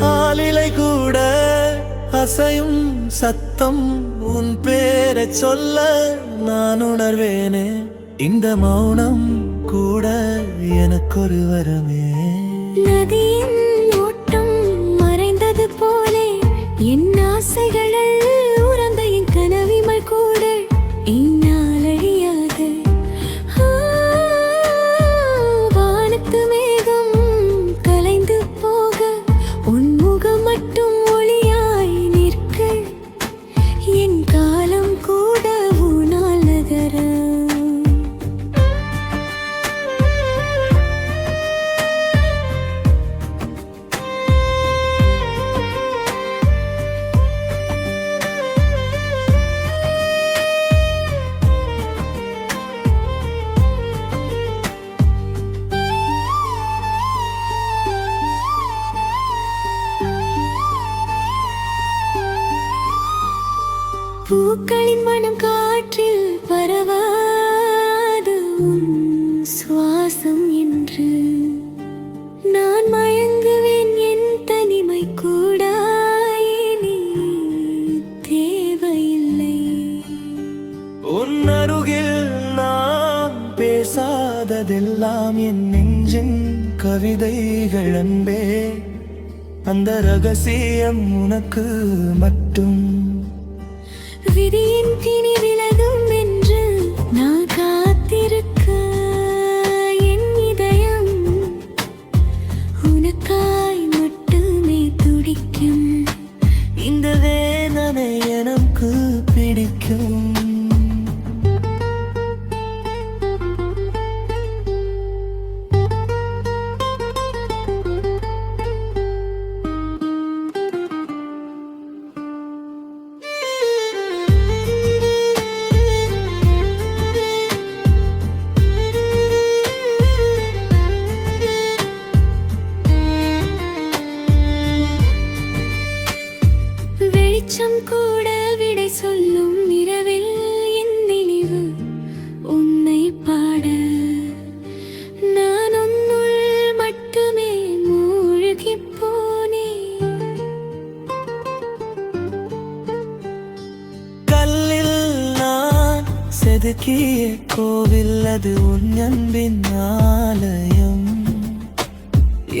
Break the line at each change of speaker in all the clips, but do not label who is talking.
ஆளிலை கூட அசையும் சத்தம் உன் பேரை சொல்ல நான் உணர்வேனே. இந்த மௌனம் கூட எனக்கொரு வரமே.
நதியின் பூக்களின் மனம் காற்றில் பரவாது சுவாசம் என்று. நான் மயங்குவேன் என் தனிமை கூட தேவையில்லை.
உன் அருகில் நான் பேசாததெல்லாம் என் நெஞ்சின் கவிதைகள் அன்பே. அந்த ரகசியம் உனக்கு மட்டும்.
விதியின் பிணி கொஞ்சம் கூட விடை சொல்லும் இரவில் என் நினைவு உன்னை பாட. நான் உன்னுள் மட்டுமே மூழ்கி போனே
கல்லில் நான் செதுக்கிய கோவில் அது உன் அன்பின் ஆலயம்.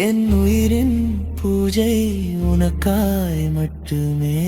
என் உயிரின் பூஜை உனக்காய் மட்டுமே.